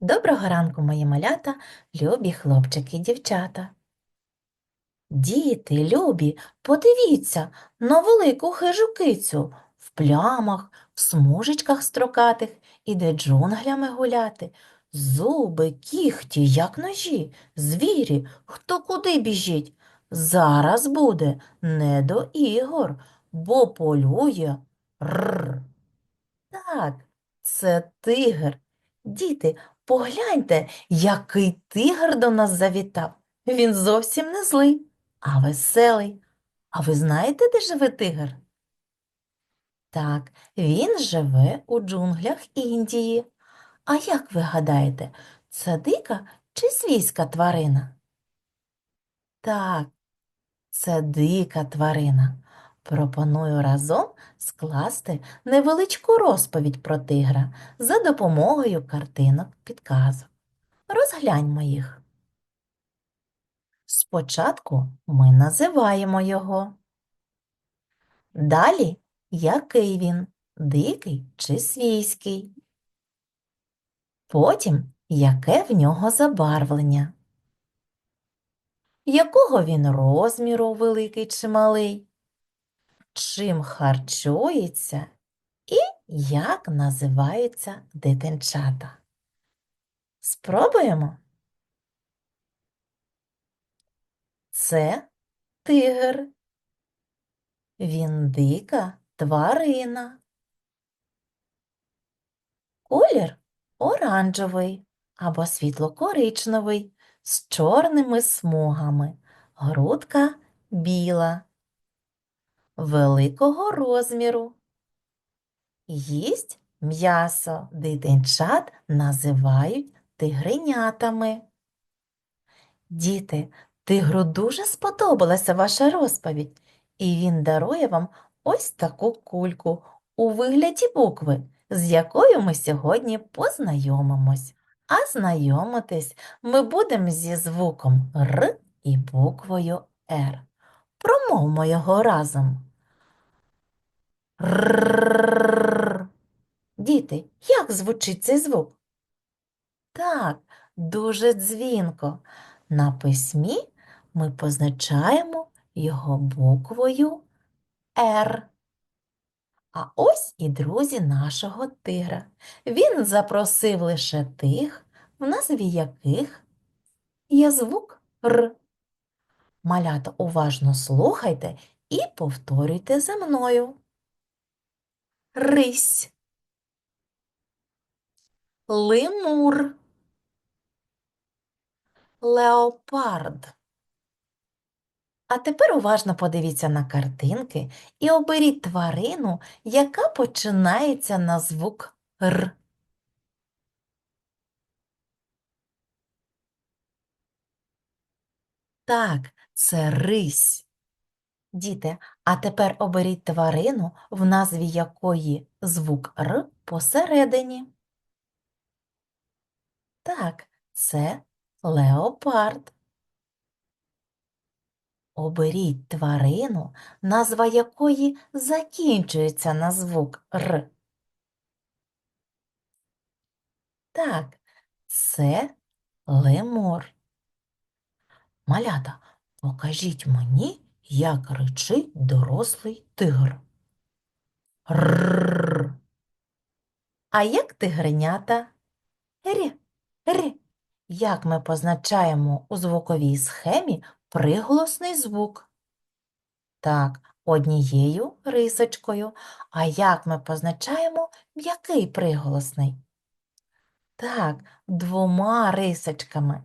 Доброго ранку, мої малята, любі хлопчики і дівчата. Діти, любі, подивіться на велику хижу кицю в плямах, в смужечках строкатих, іде джунглями гуляти. Зуби, кіхті, як ножі, звірі, хто куди біжить. Зараз буде не до ігор, бо полює. Рр. Так, це тигр. Діти, погляньте, який тигр до нас завітав. Він зовсім не злий, а веселий. А ви знаєте, де живе тигр? Так, він живе у джунглях Індії. А як ви гадаєте, це дика чи свійська тварина? Так, це дика тварина. Пропоную разом скласти невеличку розповідь про тигра за допомогою картинок підказок. Розгляньмо їх. Спочатку ми називаємо його. Далі, який він, дикий чи свійський. Потім, яке в нього забарвлення. Якого він розміру, великий чи малий? Чим харчується і як називаються дитинчата? Спробуємо. Це тигр. Він дика тварина. Колір оранжевий або світло-коричневий з чорними смугами. Грудка біла. Великого розміру. Їсть м'ясо. Дитинчат називають тигренятами. Діти, тигру дуже сподобалася ваша розповідь, і він дарує вам ось таку кульку у вигляді букви, з якою ми сьогодні познайомимось. А знайомитись ми будемо зі звуком Р і буквою Р. Промовмо його разом. Рррррррр. Діти, як звучить цей звук? Так, дуже дзвінко. На письмі ми позначаємо його буквою Р. А ось і друзі нашого тигра. Він запросив лише тих, в назві яких є звук Р. Малята уважно слухайте і повторюйте за мною. Рись. Лемур. Леопард. А тепер уважно подивіться на картинки і оберіть тварину, яка починається на звук Р. Так, це рись. Діти, а тепер оберіть тварину, в назві якої звук Р посередині. Так, це леопард. Оберіть тварину, назва якої закінчується на звук Р. Так, це лемур. Малята, покажіть мені, як речить дорослий тигр. Ррррр. А як тигренята? Рі, рі. Як ми позначаємо у звуковій схемі приголосний звук? Так, однією рисочкою. А як ми позначаємо м'який приголосний? Так, двома рисочками.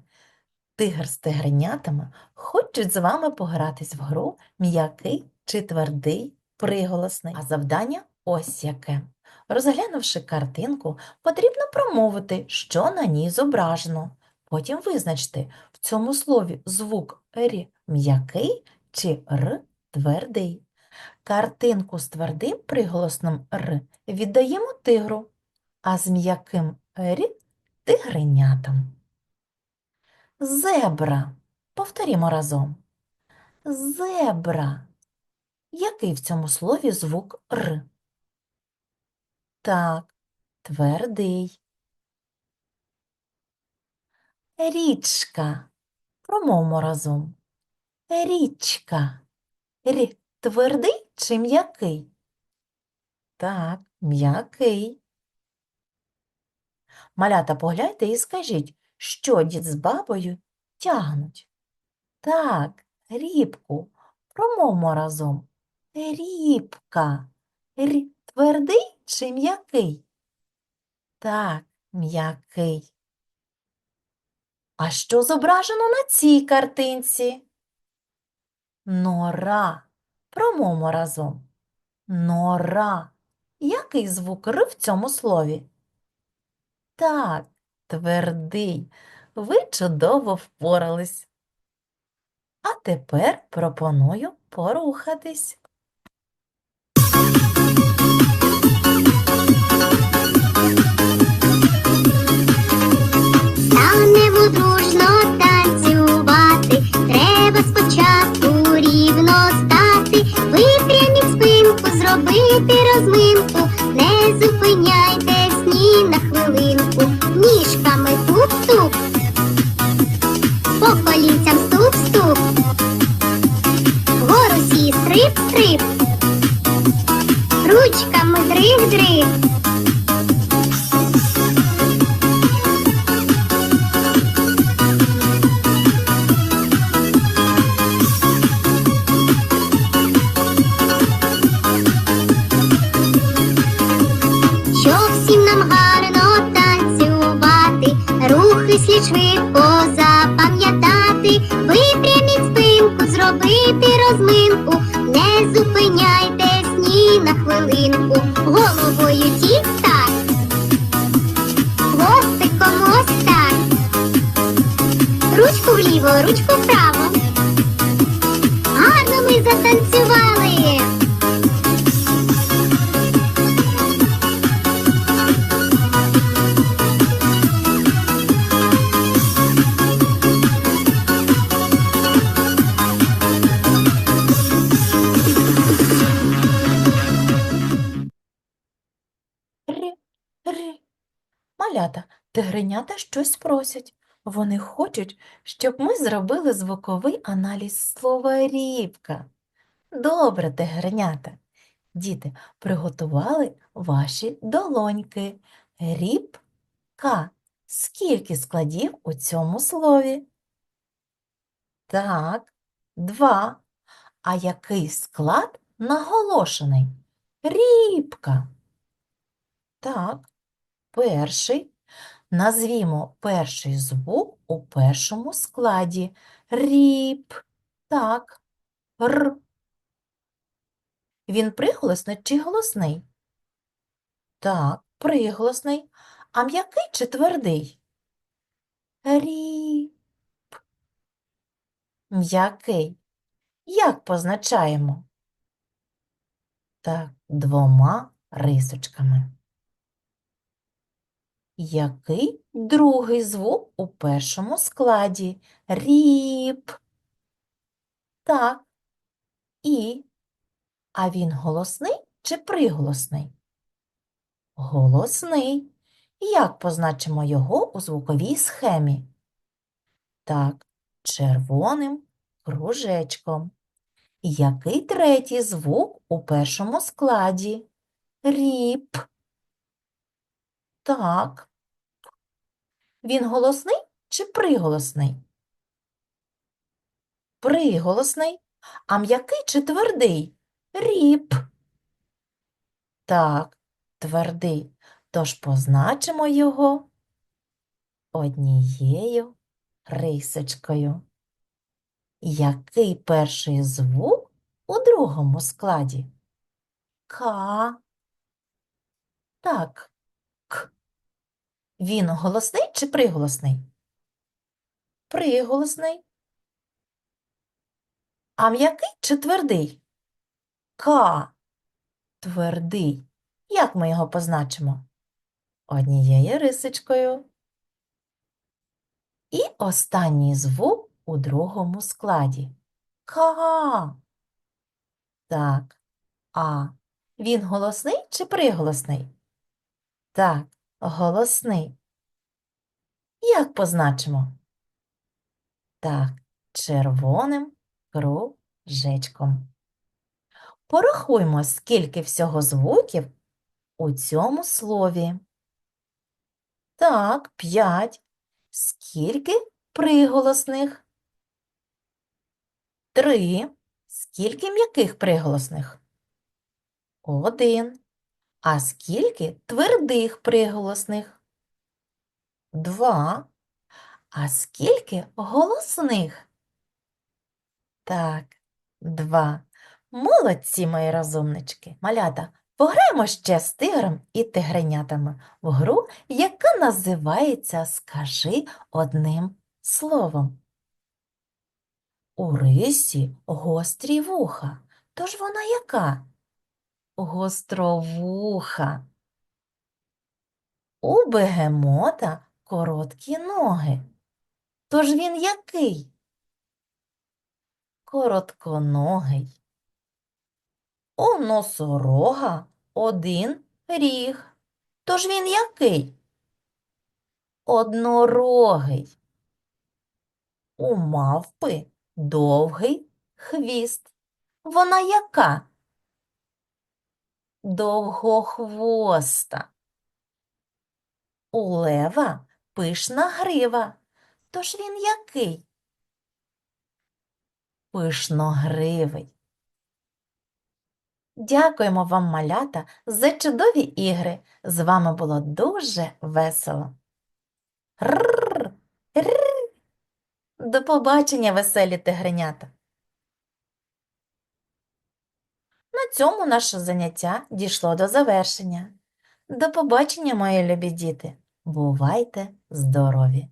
Тигр з тигренятами хочуть з вами погратись в гру м'який чи твердий приголосний. А завдання ось яке. Розглянувши картинку, потрібно промовити, що на ній зображено. Потім визначте, в цьому слові звук «р» м'який чи «р» твердий. Картинку з твердим приголосним «р» віддаємо тигру, а з м'яким «р» – тигренятам. Зебра. Повторімо разом. Зебра. Який в цьому слові звук Р? Так, твердий. Річка. Промовмо разом. Річка. Рі твердий чи м'який? Так, м'який. Малята, погляньте і скажіть, що дід з бабою тягнуть? Так, рібку. Промовмо разом. Рібка. Рі твердий чи м'який? Так, м'який. А що зображено на цій картинці? Нора. Промовмо разом. Нора. Який звук Р в цьому слові? Так, твердий. Ви чудово впорались. А тепер пропоную порухатись. Ручками дриг-дриг. Щоб всім нам гарно танцювати, рухи слід швидко запам'ятати, хвилинку, головою тік-так, хвостиком ось так, ручку вліво, ручку вправо. Тигренята щось просять. Вони хочуть, щоб ми зробили звуковий аналіз слова рібка. Добре, тигренята. Діти, приготували ваші долоньки. Рібка. Скільки складів у цьому слові? Так, два. А який склад наголошений? Рібка. Так, перший. Назвімо перший звук у першому складі. Ріп. Так. Р. Він приголосний чи голосний? Так, приголосний. А м'який чи твердий? Ріп. М'який. Як позначаємо? Так, двома рисочками. Який другий звук у першому складі? Ріп. Так. І. А він голосний чи приголосний? Голосний. Як позначимо його у звуковій схемі? Так, червоним кружечком. Який третій звук у першому складі? Ріп. Так. Він голосний чи приголосний? Приголосний. А м'який чи твердий? Ріп. Так, твердий. Тож позначимо його однією рисочкою. Який перший звук у другому складі? К. Так. Він голосний чи приголосний? Приголосний. А м'який чи твердий? К. Твердий. Як ми його позначимо? Однією рисочкою. І останній звук у другому складі. Ка. Так. А. Він голосний чи приголосний? Так, голосний. Як позначимо? Так, червоним кружечком. Порахуймо, скільки всього звуків у цьому слові. Так, п'ять. Скільки приголосних? Три. Скільки м'яких приголосних? Один. А скільки твердих приголосних? Два. А скільки голосних? Так, два. Молодці, мої розумнички. Малята, пограємо ще з тигром і тигренятами в гру, яка називається Скажи одним словом. У рисі гострі вуха. Тож вона яка? Гостровуха. У бегемота короткі ноги. Тож він який? Коротконогий. У носорога один ріг. Тож він який? Однорогий. У мавпи довгий хвіст. Вона яка? Довгохвоста. У лева пишна грива. Тож він який? Пишногривий. Дякуємо вам, малята, за чудові ігри. З вами було дуже весело. Рррр, рррр. До побачення, веселі тигренята. На цьому наше заняття дійшло до завершення. До побачення, мої любі діти. Бувайте здорові!